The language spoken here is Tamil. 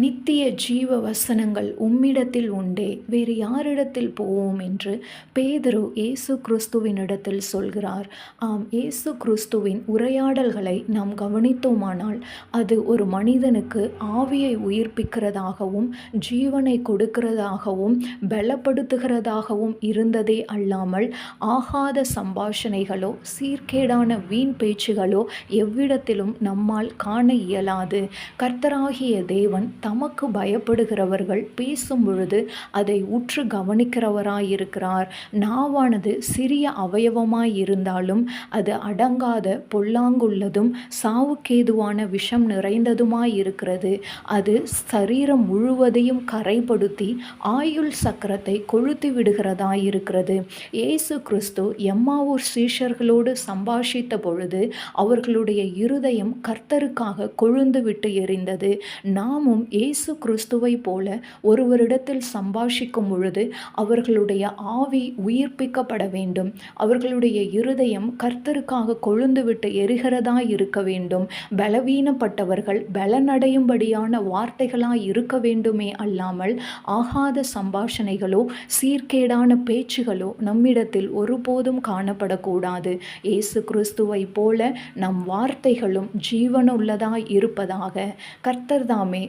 நித்திய ஜீவ வசனங்கள் உம்மிடத்தில் உண்டே. வேறு யாரிடத்தில் போவோம் என்று பேதரு இயேசு கிறிஸ்துவினிடத்தில் சொல்கிறார். ஆம் இயேசு கிறிஸ்துவின் உரையாடல்களை நாம் கவனித்தோமானால் அது ஒரு மனிதனுக்கு ஆவியை உயிர்ப்பிக்கிறதாகவும் ஜீவனை கொடுக்கிறதாகவும் பலப்படுத்துகிறதாகவும் இருந்ததே அல்லாமல் ஆகாத சம்பாஷணைகளோ சீர்கேடான வீண் பேச்சுகளோ எவ்விடத்திலும் நம்மால் காண இயலாது. கர்த்தராகிய தேவன் தமக்கு பயப்படுகிறவர்கள் பேசும் பொழுது அதை உற்று கவனிக்கிறவராயிருக்கிறார். நாவானது சிறிய அவயவமாய் இருந்தாலும் அது அடங்காத பொல்லாங்குள்ளதும் சாவுக்கேதுவான விஷம் நிறைந்ததுமாய் இருக்கிறது அது சரீரம் முழுவதையும் கரைப்படுத்தி ஆயுள் சக்கரத்தை கொழுத்து விடுகிறதாயிருக்கிறது. இயேசு கிறிஸ்து எம்மாவூர் சீஷர்களோடு சம்பாஷித்த பொழுது அவர்களுடைய இருதயம் கர்த்தருக்காக கொழுந்து விட்டு எரிந்தது. நாமும் இயேசு கிறிஸ்துவை போல ஒருவரிடத்தில் சம்பாஷிக்கும் பொழுது அவர்களுடைய ஆவி உயிர்ப்பிக்கப்பட வேண்டும். அவர்களுடைய இருதயம் கர்த்தருக்காக கொழுந்துவிட்டு எரிகிறதா இருக்க வேண்டும். பலவீனப்பட்டவர்கள் பலனடையும்படியான வார்த்தைகளாய் இருக்க வேண்டுமே அல்லாமல் ஆகாத சம்பாஷணைகளோ சீர்கேடான பேச்சுகளோ நம்மிடத்தில் ஒருபோதும் காணப்படக்கூடாது. இயேசு கிறிஸ்துவை போல நம் வார்த்தைகளும் ஜீவனுள்ளதாய் இருப்பதாக கர்த்தர் தாமே